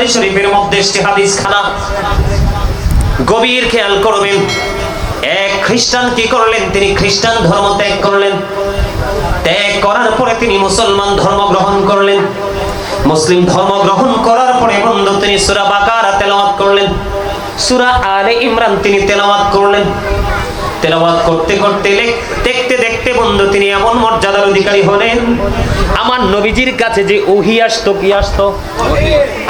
বুখারী শরীফের মধ্যে এসছে হাদিস খানা গভীর খেয়াল করবেন, এক খ্রিস্টান কি করলেন? তিনি খ্রিস্টান ধর্ম ত্যাগ করলেন। ত্যাগ করার পরে তিনি মুসলমান ধর্ম গ্রহণ করলেন। মুসলিম ধর্ম গ্রহণ করার পরে বন্ধু তিনি সুরা বাকারা তেলাওয়াত করলেন। সুরা আলে ইমরান তিনি তেলাওয়াত করলেন। তেলাওয়াত করতে করতে দেখতে দেখতে বন্ধু, তিনি এমন মর্যাদার অধিকারী হলেন। আমার নবীজির কাছে যে উহি আসতো, কি আসতো?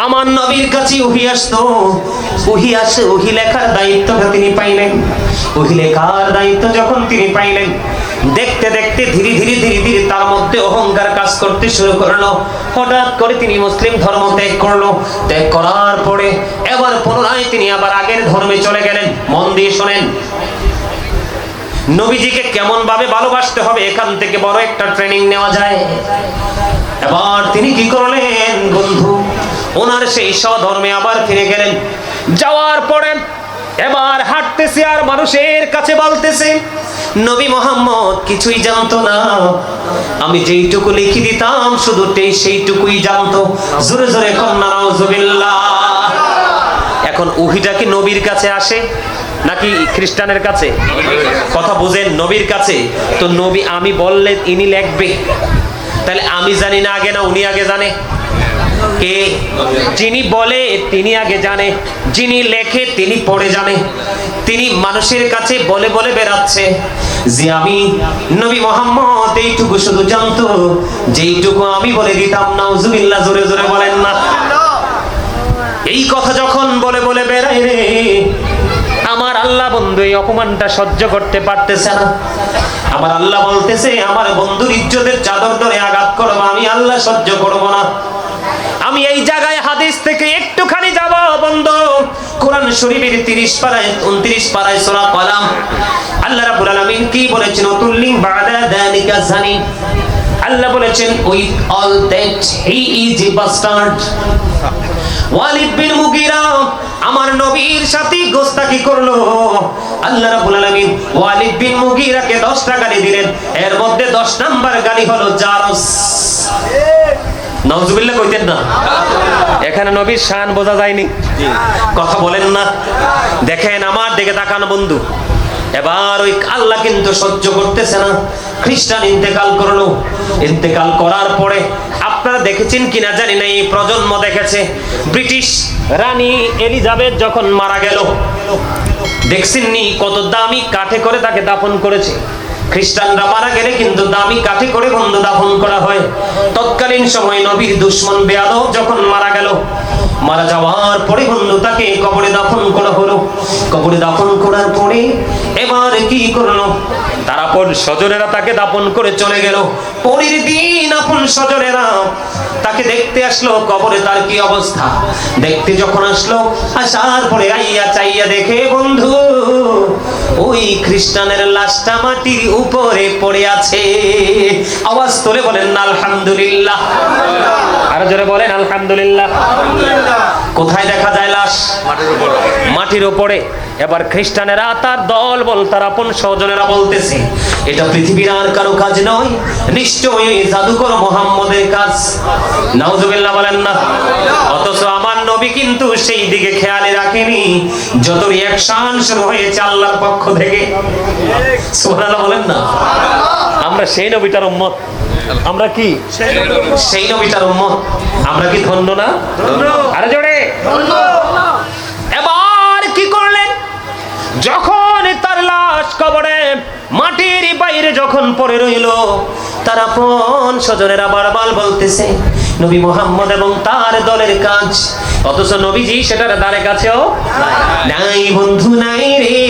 আমার নবীর কাছে উহি আসতো। উহি আসে, উহি লেখার দায়িত্বটা তিনি পাইলেন। উহি লেখার দায়িত্ব যখন তিনি পাইলেন, দেখতে দেখতে ধীরে ধীরে ধীরে ধীরে তার মধ্যে অহংকার কাজ করতে শুরু করল। হঠাৎ করে তিনি মুসলিম ধর্ম ত্যাগ করল। ত্যাগ করার পরে এবার পুনরায় তিনি আবার আগের ধর্মে চলে গেলেন। মন দিয়ে শোনেন নবীজিকে কেমন ভাবে ভালোবাসতে হবে? এখান থেকে বড় একটা ট্রেনিং নেওয়া যায়। এবার তিনি কি করলেন বন্ধু? ওনার সেই স্বধর্মে আবার ফিরে গেলেন। যাওয়ার পরে এবার হাঁটতেছে আর মানুষের কাছে বলতেছে, নবী মোহাম্মদ, কিছুই জানতো না। আমি যেইটুকু লিখে দিতাম, শুধু সেইটুকুই জানতো। জোরে জোরে নাউজুবিল্লাহ। এখন উহিটা কি নবীর কাছে আসে? নাকি খ্রিস্টানের কাছে? কথা বুঝেন, নবীর কাছে। তো নবী, আমি বললে ইনি লেখবে। তাহলে আমি জানি না আগে না উনি আগে জানে? কে? যিনি বলে, তিনি আগে জানে। যিনি লেখে, তিনি পড়ে জানে। তিনি মানুষের কাছে বলে বলে বেড়াচ্ছে যে আমি নবী মোহাম্মদ, এইটুকু শুধু জানতো। যেইটুকু আমি বলে দিতাম না উজুবিল্লাহ জোরে জোরে বলেন না। এই কথা যখন বলে বলে বেড়াই রে আল্লাহ বন্ধু এই অপমানটা সহ্য করতে পারতেছে না। আমার আল্লাহ বলতেছে আমার বন্ধুর ইজ্জতের চাদর ধরে আঘাত করব আমি আল্লাহ সহ্য করব না। আমি এই জায়গায় হাদিস থেকে একটুখানি যাব বন্ধ। কোরআন শরীফের 30 পারায় 29 পারায় সূরা কলাম। আল্লাহ রাব্বুল আলামিন কি বলেছেন? তুল্লিং বাদা দালিকা জানি। আল্লাহ বলেছেন with all that he is a bastard. Walid bin Mughira, আমার নবীর সাথে গোস্তাকি করল। আল্লাহ রাব্বুল আলামিন ওয়ালিদ বিন মুগিরাকে 10টা গালি দিলেন। এর মধ্যে 10 নাম্বার গালি হলো জারস। নাউজুবিল্লাহ কইতেন না? এখানে নবীর শান বোঝা যায়নি। কথা বলেন না। দেখেন আমার দিকে তাকান বন্ধু। এবার ওই আল্লাহ কিন্তু সহ্য করতেছে না। খ্রিস্টান ইন্তেকাল করল। ইন্তেকাল করার পরে আপনারা দেখেছেন কিনা জানি না, এই প্রজন্ম দেখেছে। ব্রিটিশ রানী এলিজাবেথ যখন মারা গেল, দেখছেননি কত দামি কাঠে করে তাকে দাফন করেছে। খ্রিস্টানরা মারা গেলে কিন্তু দামি কাঠে করে বন্ধ দাফন করা হয়। তৎকালীন সময় নবীর দুশ্মন বেয়াদব যখন মারা গেল মারা যাওয়ার পরে বন্ধু তাকে কবরে দাফন করা হলো। কবরে দাফন করার পরে এবার কি করল? তারা পর স্বজনেরা তাকে দাফন করে চলে গেল। পরের দিন আপন স্বজনেরা তাকে দেখতে আসলো, কবরে তার কি অবস্থা? দেখতে যখন আসলো, আসার পরে আইয়া চাইয়া দেখে, বন্ধু, ওই খ্রিস্টানের লাশটা মাটির উপরে পড়ে আছে। আওয়াজ তোলে বলেন, আলহামদুলিল্লাহ। আরও জোরে বলেন আলহামদুলিল্লাহ। কোথায় দেখা যায় লাশ? মাটির উপরে। এবার খ্রিস্টানেরা তার দল বল তার আপন স্বজনেরা বলতেছে এটা পৃথিবীর আর কারও কাজ নয়। নিশ্চয়ই ওই জাদুকর মোহাম্মদের কাজ। নাউজুবিল্লাহ বলেন না। অথচ আমার নবী কিন্তু সেই দিকে খেয়ালে রাখেনি যত রিয়াকশন শুরু হয়েছে আল্লাহর পক্ষ থেকে। সুবহানাল্লাহ বলেন না। আমরা সেই নবীটার উম্মত। আমরা কি? সেই নবীটার উম্মত। আমরা কি ধন্য না? আরে জোরে। এবার কি করলেন? যখন তার লাশ কবরে মাটির বাইরে যখন পড়ে রইল তার আপন স্বজনেরা বারবার বলতেছে নবী মোহাম্মদ এবং তার দলের কাজ। অথচ নবীজি সেটার দ্বারে কাছেও নাই বন্ধু নাই রে।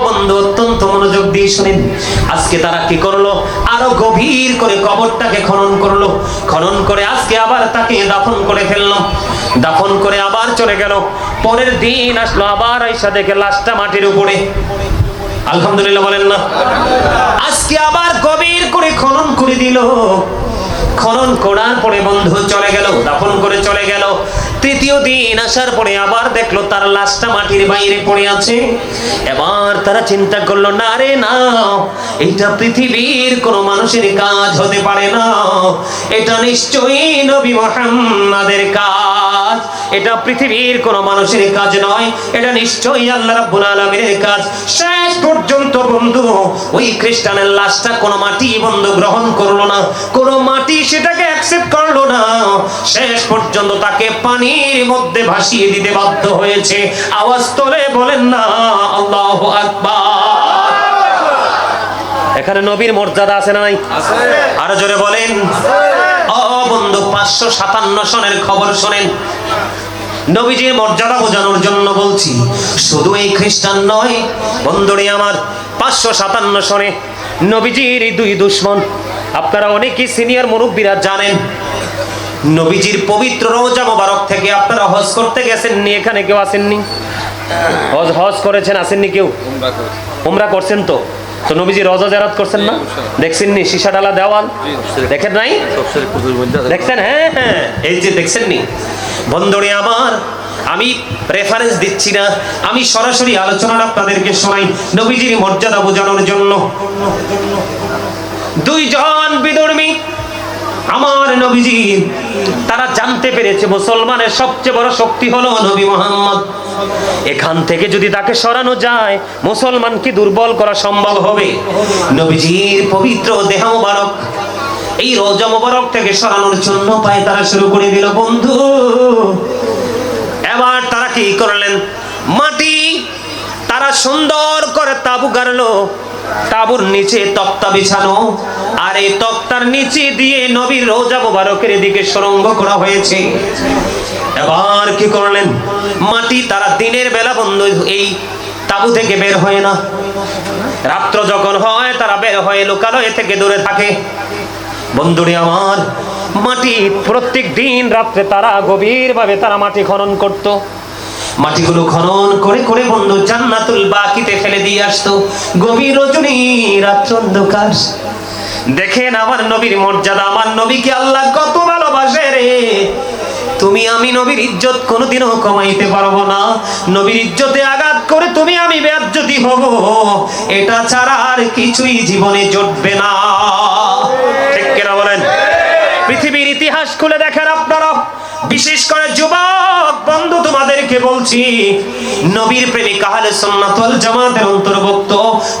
বন্ধু, অত্যন্ত মনোযোগ আজকে তারা কি করল? গভীর করে খনন করল। খনন করে আজকে আবার তাকে দাফন করে ফেলল। দাফন করে আবার চলে গেল। পরের দিন আসলো আবার লাশটা মাটির উপরে। আলহামদুলিল্লাহ বলেন না। আজকে আবার গভীর করে খনন করে দিল। খনন করার পরে বন্ধু চলে গেল, দাফন করে চলে গেল। তৃতীয় দিন আসার পরে আবার দেখল তার লাশটা মাটির বাইরে পড়ে আছে। এবার তারা চিন্তা করল, না রে, না এটা পৃথিবীর কোনো মানুষের কাজ হতে পারে না। এটা নিশ্চয়ই নবী মোহাম্মদের কাজ। এটা পৃথিবীর কোনো মানুষের কাজ নয়। এটা নিশ্চয়ই আল্লাহ রাব্বুল আলামিনের কাজ। শেষ পর্যন্ত বন্ধু ওই খ্রিস্টানের লাশটা কোনো মাটি বন্ধু গ্রহণ করল না। কোনো মাটি সেটাকে অ্যাকসেপ্ট করল না। শেষ পর্যন্ত তাকে পানির মধ্যে ভাসিয়ে দিতে বাধ্য হয়েছে। আওয়াজ তোলে বলেন না আল্লাহু আকবার। এখানে নবীর মর্যাদা আছে না নাই? আরও জোরে বলেন। ও বন্ধু পাঁচশো সাতান্ন সনের খবর শোনেন। নবীজির মর্যাদা বোঝানোর জন্য বলছি শুধু এই খ্রিস্টান নয় বন্ধুরে আমার পাঁচশো সাতান্ন সনে নবীজির এই দুই দুশ্মন আপনারা অনেকেই সিনিয়র মুরব্বীরা জানেন নবীজির পবিত্র রোজা মোবারক থেকে আপনারা হজ করতে গেছেননি এখানে কেউ আসেননি? হজ হজ করেছেন আসেননি কেউ? উমরা করছেন তো? তো নবীজি রজা জারাত করছেন না? দেখছেন নি সীসা ডালা দেওয়াল? দেখেন নাই। দেখছেন? হ্যাঁ হ্যাঁ। এই যে দেখছেন নি বন্ধুরে আমার, আমি রেফারেন্স দিচ্ছি না, আমি সরাসরি আলোচনাটা আপনাদেরকে শোনাই নবীজির মর্যাদা বোঝানোর জন্য। দুইজন বিধর্মী আমার নবীজি, তারা জানতে পেরেছে মুসলমানের সবচেয়ে বড় শক্তি হলো নবী মোহাম্মদ। এখান থেকে যদি তাকে সরানো যায় মুসলমান কি দুর্বল করা সম্ভব হবে। নবীজির পবিত্র দেহ মোবারক এই রোজা মোবারক থেকে সরানোর জন্য পায়ে তারা শুরু করে দিল, বন্ধু। এবার তারা কি করলেন? মাটি তারা সুন্দর করে তাবু গাড়লো, তাবুর নিচে তক্তা বিছানো, আর এই তক্তার নিচে দিয়ে নবীর রোজা মোবারকের দিকে সুরঙ্গ করা হয়েছে। এবার কি করলেন? মাটি তারা দিনের বেলা বন্ধ এই তাবু থেকে বের হয় না। রাত্র যখন হয়, তারা বের হয়ে লোকালয় থেকে দূরে থাকে। বন্ধুরে আমার, মাটি প্রত্যেক দিন রাত্রে তারা গভীরভাবে তারা মাটি খনন করত। মাটিগুলো খনন করে করে বন্ধু জান্নাতুল বাকিতে ফেলে দিয়ে আসতো। গভীর রজনী অন্ধকার। দেখেন আমার নবীর মর্যাদা, আমার নবীকে আল্লাহ কত ভালোবাসে রে। তুমি আমি নবীর ইজ্জত কোনোদিনও কমাইতে পারব না। নবীর ইজ্জতে আঘাত করে তুমি আমি বেজ্জতি হব। এটা ছাড়া আর কিছুই জীবনে জুটবে না। পৃথিবীর ইতিহাস খুলে দেখেন আপনারা। বিশেষ করে যুবক, বন্ধু তোমাদেরকে বলছি, নবীর প্রেমিক আহলে সুন্নাত জামাতের অন্তর্ভুক্ত।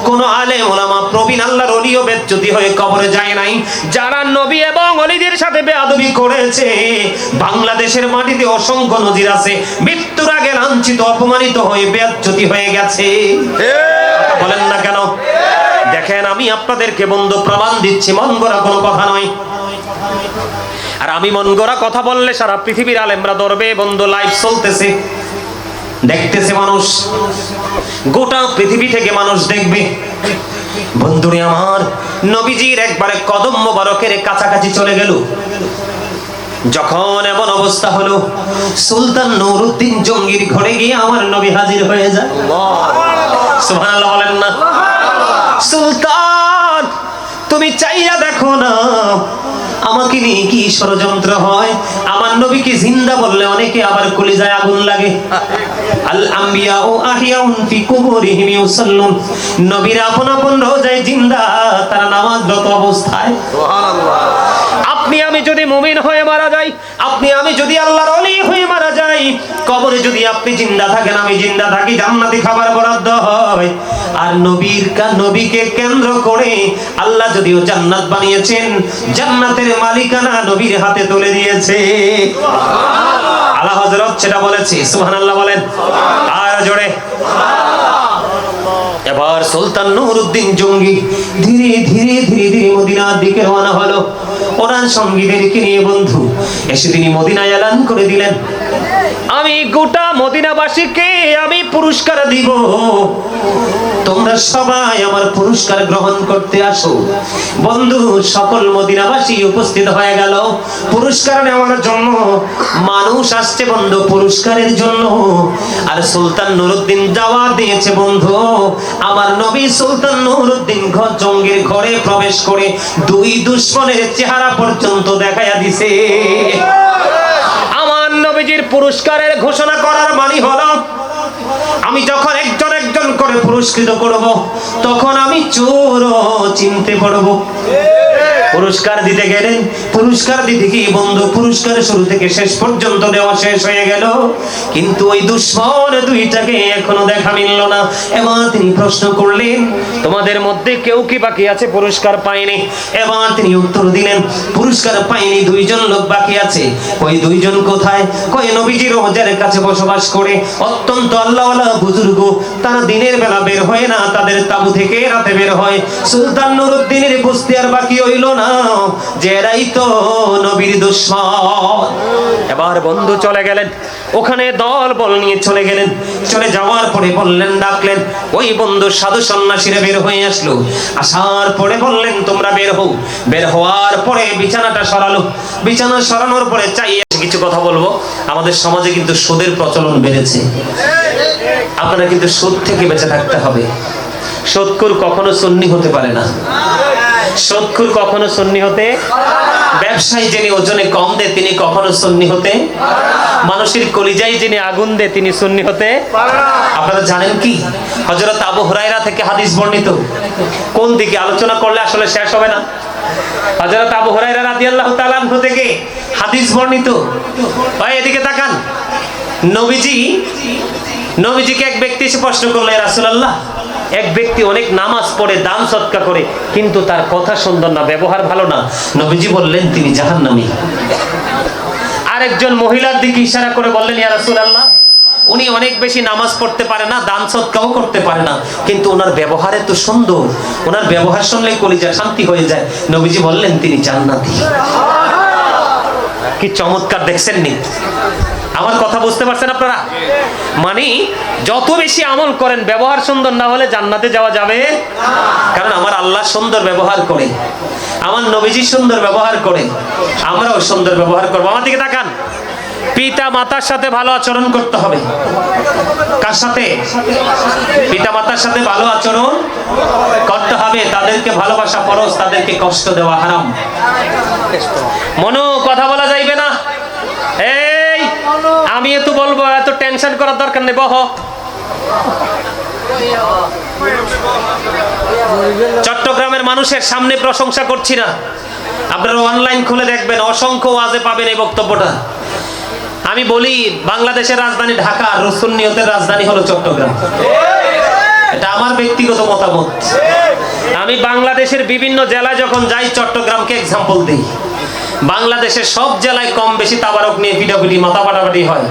কোন আলেম, ওলামা, প্রবীণ, আল্লাহর ওলিও বেজ্জতি হয়ে কবরে যায় নাই, যারা নবী এবং অলিদের সাথে বেয়াদবি করেছে, বাংলাদেশের মাটিতে অসংখ্য নজির আছে, মৃত্যুর আগে লাঞ্ছিত, অপমানিত হয়ে বেজ্জতি হয়ে গেছে। বলেন না কেন? দেখেন, আমি আপনাদেরকে বন্ধু প্রমাণ দিচ্ছি, মন গড়া কোনো কথা নয়। আর আমি মন গড়া কথা বললে সারা পৃথিবীর আলেমরা ধরবে বন্ধু লাইভ চলতেছে। দেখতেছে মানুষ। গোটা পৃথিবী থেকে মানুষ দেখবে। বন্ধুরে আমার নবীজির একবারে কদম মোবারকের কাছাকাছি চলে গেল। যখন এমন অবস্থা হলো সুলতান নুরুদ্দিন জঙ্গির ঘরে গিয়ে আমার নবী হাজির হয়ে যায়। সুবহানাল্লাহ বলেন না। সুলতান তুমি চাইয়া দেখো না আমাকে নিয়ে কি ষড়যন্ত্র হয়? আমার নবীকে জিন্দা বললে অনেকে আবার কলিজায় আগুন লাগে। আল আম্বিয়া ও আহিয়াউন ফি কুবুরিহিম ইউসাল্লুন। নবীরা আপন আপন রোজায় জিন্দা তারা নামাজরত অবস্থায়। আপনি আমি যদি মুমিন হয়ে মারা যাই আপনি আমি যদি আল্লাহর অলি হয়ে যাই কবরে যদি আপনি জিন্দা থাকেন, আমি জিন্দা থাকি, জান্নাতি খাবার বরাদ্দ হয়। আর নবীর কা নবীকে কেন্দ্র করে আল্লাহ যদিও জান্নাত বানিয়েছেন, জান্নাতের মালিকানা নবীর হাতে তুলে দিয়েছে। আল্লাহ হযরত সেটা বলেছে, সুবহানাল্লাহ বলেন। আর জোরে। এবার সুলতান নুরুদ্দিন জঙ্গি ধীরে ধীরে ধীরে ধীরে মদিনার দিকে রওনা হলো। ওনার সঙ্গীদেরকে নিয়ে বন্ধু, এসে তিনি মদিনায় এলান করে দিলেন। আমি গোটা মদিনাবাসীকে আমি পুরস্কার দিব। তোমরা সবাই আমার পুরস্কার গ্রহণ করতে আসো। বন্ধু, সকল মদিনাবাসী উপস্থিত হয়ে গেল। পুরস্কার নেওয়ার জন্য মানুষ আসছে বন্ধু, পুরস্কারের জন্য। আর সুলতান নুরুদ্দিন যাওয়া দিয়েছে, বন্ধু, আমার নবী সুলতান নুরুদ্দিন ঘর জঙ্গির ঘরে প্রবেশ করে দুই দুশ্মনের চেহারা পর্যন্ত দেখাইয়া দিছে। নবীজির পুরস্কারের ঘোষণা করার মানি হলো, আমি যখন একজন একজন করে পুরস্কৃত করব, তখন আমি চোর চিনতে পারব পুরস্কার দিতে গেলেন। পুরস্কার দিতে কি বন্ধু পুরস্কার শুরু থেকে শেষ পর্যন্ত দেওয়া শেষ হয়ে গেল। কিন্তু ওই দুশ্মন দুইটাকে এখনও দেখা মিলল না। এবার তিনি প্রশ্ন করলেন, তোমাদের মধ্যে কেউ কি বাকি আছে? পুরস্কার পায়নি। এবার তিনি উত্তর দিলেন, পুরস্কার পায়নি, দুইজন লোক বাকি আছে। ওই দুইজন কোথায়? কই নবীজির রোজার কাছে বসবাস করে। অত্যন্ত আল্লাহওয়ালা বুজুর্গ। তারা দিনের বেলা বের হয় না, তাদের তাবু থেকে রাতে বের হয়। সুলতান নুরুদ্দিনের বস্তি আর বাকি হইল না। তো এবার বন্ধু চলে গেলেন। ওখানে দল বল নিয়ে চলে গেলেন। চলে যাওয়ার পরে বললেন, ডাকলেন, ওই বন্ধু সাধু সন্ন্যাসীরা বের হয়ে আসলো। আসার পরে বললেন, তোমরা বের হও। বের হওয়ার পরে বিছানাটা সরালো। বিছানা সরানোর পরে চাই কিছু কথা বলব। আমাদের সমাজে কিন্তু সুদের প্রচলন বেড়েছে। আপনারা কিন্তু সুদ থেকে বেঁচে থাকতে হবে। সুদকুর কখনো সুন্নি হতে পারে না। সুদকুর কখনো সুন্নি হতে? ব্যবসায়ী যিনি ওজনে কম দে তিনি কখনো সুন্নি হতে? মানুষের কলিজায় যিনি আগুন দে তিনি সুন্নি হতে? আপনারা জানেন কি? হজরত আবু হুরায়রা থেকে হাদিস বর্ণিত। কোন দিকে আলোচনা করলে আসলে শেষ হবে না? হযরত আবু হুরায়রা রাদিয়াল্লাহু তাআলা আনহু থেকে হাদিস বর্ণিত। ভাই, এদিকে তাকান। নবীজি, নবীজিকে এক ব্যক্তি এসে প্রশ্ন করল "ইয়া রাসূলুল্লাহ এক ব্যক্তি অনেক নামাজ পড়ে, দান সৎকা করে, কিন্তু তার কথা সুন্দর না, ব্যবহার ভালো না। নবীজি বললেন, তিনি জাহান জাহান্নামী। আরেকজন মহিলার দিকে ইশারা করে বললেন, ইয়া রাসূলুল্লাহ, উনি অনেক বেশি নামাজ পড়তে পারে না, দান সৎকাও করতে পারে না, কিন্তু ওনার ব্যবহার এত সুন্দর, ওনার ব্যবহার শুনলেই কলিজা শান্তি হয়ে যায়। নবীজি বললেন, তিনি জান্নাতি। কি চমৎকার দেখছেন নি আমার কথা বুঝতে পারছেন আপনারা? মানে যত বেশি আমল করেন, ব্যবহার সুন্দর না হলে জান্নাতে যাওয়া যাবে কারণ আমার আল্লাহ সুন্দর ব্যবহার করে আমার নবীজি সুন্দর ব্যবহার করে আমরাও সুন্দর ব্যবহার করব। আমার দিকে তাকান। পিতা মাতার সাথে ভালো আচরণ করতে হবে। কার সাথে? পিতা মাতার সাথে ভালো আচরণ করতে হবে। তাদেরকে ভালোবাসা ফরজ, তাদেরকে কষ্ট দেওয়া হারাম। মনো কথা বলা যাইবে না। আমি এত বলব, এত টেনশন করার দরকার নেই, বহ। চট্টগ্রামের মানুষের সামনে প্রশংসা করছি না। আপনারা অনলাইন খুলে দেখবেন, অসংখ্য ওয়াজে পাবেন এই বক্তব্যটা। আমি বলি, বাংলাদেশের রাজধানী ঢাকা রসুন নিয়তের রাজধানী হলো চট্টগ্রাম। এটা আমার ব্যক্তিগত মতামত। আমি বাংলাদেশের বিভিন্ন জেলায় যখন যাই, চট্টগ্রামকে এক্সাম্পল দিই। বাংলাদেশের সব জেলায় কম বেশি তাবারক নিয়ে পিটাপিটি মাথা পাটাপাটি হয়।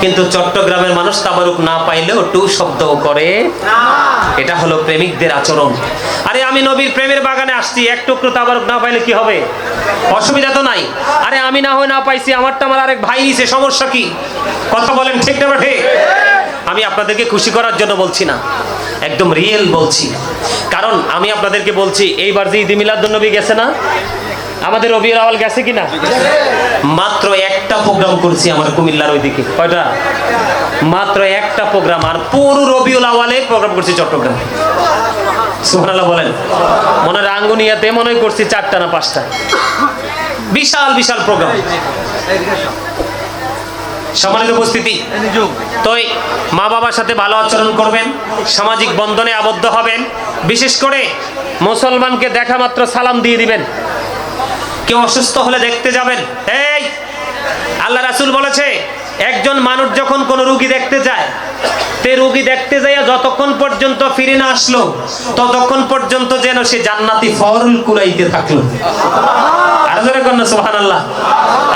কিন্তু চট্টগ্রামের মানুষ তাবারক না পাইলেও টু শব্দ করে। এটা হলো প্রেমিকদের আচরণ। আরে আমি নবীর প্রেমের বাগানে আসছি এক টুকরো তাবারক না পাইলে কি হবে? অসুবিধা তো নাই। আরে আমি না হয় না পাইছি আমারটা আমার আরেক ভাই নিছে সমস্যা কি? কথা বলেন ঠিক না ঠিক? আমি আপনাদেরকে খুশি করার জন্য বলছি না। একদম রিয়েল বলছি। কারণ আমি আপনাদেরকে বলছি এইবার যে ঈদ মিলাদুন্নবী গেছে না আমাদের রবিউল আওয়াল গেছে কিনা? মাত্র একটা প্রোগ্রাম করছি আমার কুমিল্লার ওইদিকে। কয়টা? মাত্র একটা প্রোগ্রাম আর পুরো রবিউল আওয়ালে প্রোগ্রাম করছি চট্টগ্রাম। সুবহানাল্লাহ বলেন। মনে হয় রাঙ্গুনিয়াতে মনে করছি চারটা না পাঁচটা। বিশাল বিশাল প্রোগ্রাম সম্মানিত উপস্থিতি তো মা বাবার সাথে ভালো আচরণ করবেন সামাজিক বন্ধনে আবদ্ধ হবেন বিশেষ করে মুসলমানকে দেখা মাত্র সালাম দিয়ে দিবেন। কেউ অসুস্থ হলে দেখতে যাবেন। এই, আল্লাহ রাসুল বলেছে, একজন মানুষ যখন কোন রুগী দেখতে যায় তে রুগী দেখতে যাইয়া যতক্ষণ পর্যন্ত ফিরে না আসলো, ততক্ষণ পর্যন্ত যেন সে জান্নাতি ফল কুড়াইতে থাকল। আর সুবহানাল্লাহ।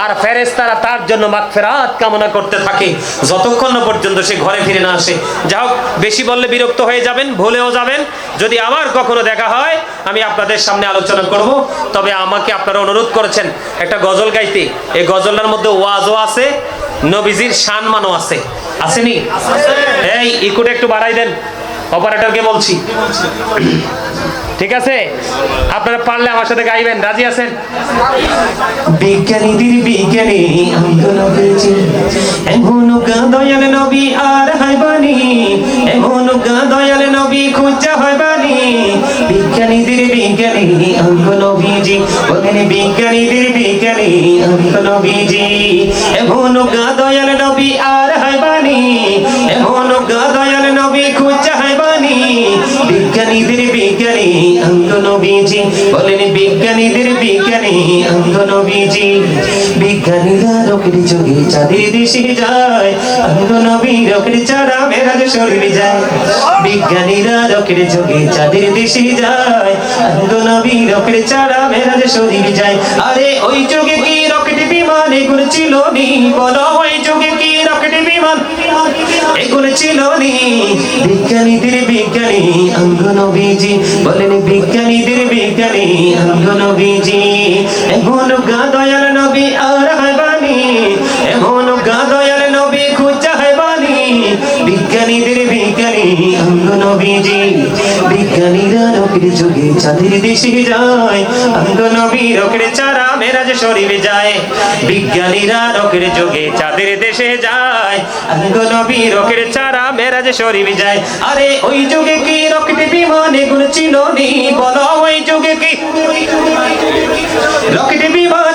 আর ফেরেশতারা তার জন্য মাগফিরাত কামনা করতে থাকে, যতক্ষণ না পর্যন্ত সে ঘরে ফিরে না আসে। যাই হোক, বেশি বললে বিরক্ত হয়ে যাবেন, ভুলেও যাবেন। যদি আবার কখনো দেখা হয়, আমি আপনাদের সামনে আলোচনা করব। তবে আমাকে আপনারা অনুরোধ করেছেন, একটা গজল গাইতে। এই গজলটার মধ্যে ওয়াজও আছে, নবীজির সম্মানও আছে। আসেনি? এই ইকুটে একটু বাড়াই দেন। অপারেটরকে বলছি। ঠিক আছে? আপনারা পারলে আমার সাথে গাইবেন। রাজি আছেন? বিজ্ঞানীদের বিজ্ঞানী আন্দোলন হয়েছে এমন দয়াল নবী আর হাইবানি এমন দয়াল নবী খুঁজা হইবানি বিজ্ঞানীদের বিজ্ঞানী অঙ্গ নবীজি। ওখানে বিজ্ঞানীদের বিজ্ঞানী অঙ্গ নবীজি। এমন দয়াল নবী আর হাইবানি এমন দয়াল বিজ্ঞানীদের বিজ্ঞানী অঙ্গ নবীজি বলেন বিজ্ঞানীদের বিজ্ঞানী বিজ্ঞানী অঙ্গ নবীজি বিজ্ঞানীরা রকেট যোগে চাঁদের দেশে যায়। অঙ্গ নবী রকেট ছাড়া মেরাজ শরীর যায়। বিজ্ঞানীরা রকেট যোগে চাঁদের দেশে যায়। অঙ্গ নবী রকেট ছাড়া মেরাজ শরীর যায়। আরে ওই যুগে কি রকেট বিমান এগুলো ছিল নি? বলো এগুলো ছিল নি। বিজ্ঞানীদের বিজ্ঞানী অঙ্গ নবীজি বলেন বিজ্ঞানীদের বিজ্ঞানী অঙ্গ নবীজি এমন গা দয়াল নবী আর হাইবানি এমন গা দয়াল নবী খুঁজা হাইবানি বিজ্ঞানীদের বিজ্ঞানী অঙ্গ বিজ্ঞানীরা রকেট যুগে চাঁদের দেশে যায়। অঙ্গ রকেট চারা মেরাজ শরীফ যায়। বিজ্ঞানীরা রকেট যুগে চাঁদের দেশে যায়। নবী রকেট চারা মেরাজ শরীফ যায়। আরে ওই যুগে কি রকেট এগুলো ছিল নি? বলো ওই যুগে কি? রকেট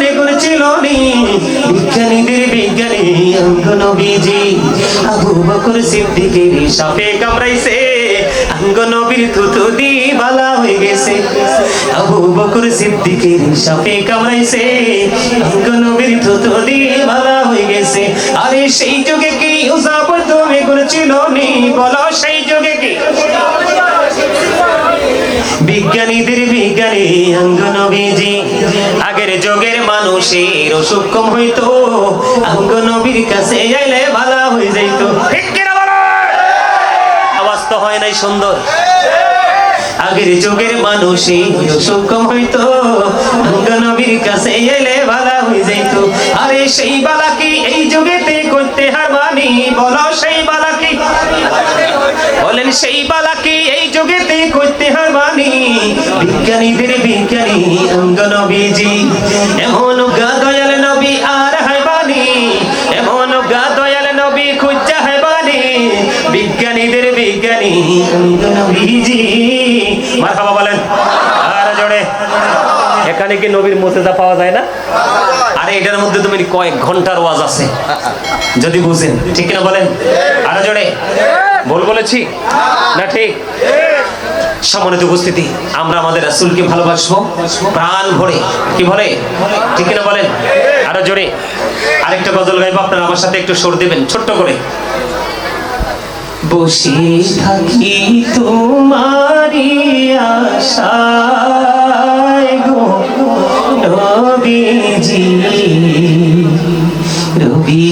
এগুলো ছিল নি? বিজ্ঞানীদের বিজ্ঞানী অঙ্গ নবীজি আবু বকর সিদ্দিকের সাপে কামড়াইছে। নবীর বালা হয়ে গেছে। আবু বকর সিদ্দিকের সাপে নবীর বালা হয়ে গেছে। আরে সেই যুগে কি উসাপর তুমি নি? বলো সেই যুগে কি? বিজ্ঞানীদের বিজ্ঞানী অঙ্গ নবীজি, আগের যুগের মানুষের অসুখ কম হইতো। অঙ্গ নবীর কাছে আইলে ভালো হয়ে যাইতো। ঠিক কিনা বলো? আওয়াজ তো হয় নাই সুন্দর। আগের যুগের মানুষই অসুখ হইতো। নবীর কাছে এলে ভালো হয়ে যাইতো। আরে সেই বালা কি এই যুগেতে করতে হারবানি বলো সেই বালা কি বলেন সেই বালা কি এই যুগেতে করতে হারবানি বিজ্ঞানীদের বিজ্ঞানী অঙ্গ নবীজি, এমন গা দয়াল নবী আর হাইবানি এমন গা দয়াল নবী খুঁজা হাইবানি বিজ্ঞানীদের এখানে কি নবীর মোসেজা পাওয়া যায় না? আরে, এটার মধ্যে তুমি কয়েক ঘণ্টার ওয়াজ আছে। যদি বুঝেন, ঠিক কিনা বলেন? আরও জোরে। ভুল বলেছি? না ঠিক? সম্মানিত উপস্থিতি, আমরা আমাদের রাসূলকে ভালোবাসবো, প্রাণ ভরে। কি বলে ঠিক কিনা বলেন? আরও জোরে। আরেকটা গজল গাইবো, আপনারা আমার সাথে একটু সুর দিবেন, ছোট্ট করে। বসে থাকি তোমারি আশায় গো। নবীজি রবি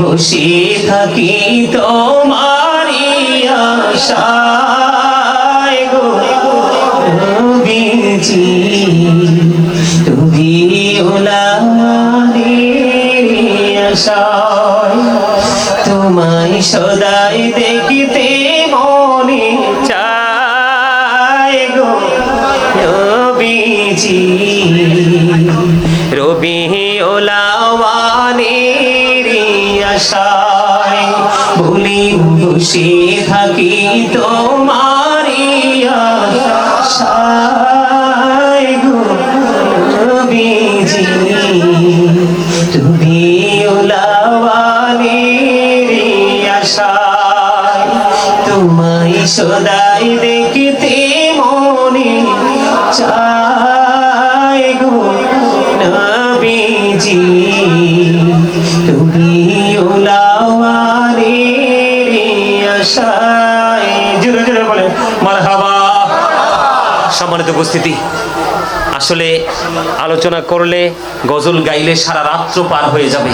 বসে থাকি তোমারি আশায়। তুমি তোমায় সদাই দেখতে মনে চায় গো নবীজি। তুমি ওলাওয়ানের আশায় জোরে জোরে বলে মারহাবা। সম্মানিত উপস্থিতি। আসলে আলোচনা করলে গজল গাইলে সারা রাত্র পার হয়ে যাবে।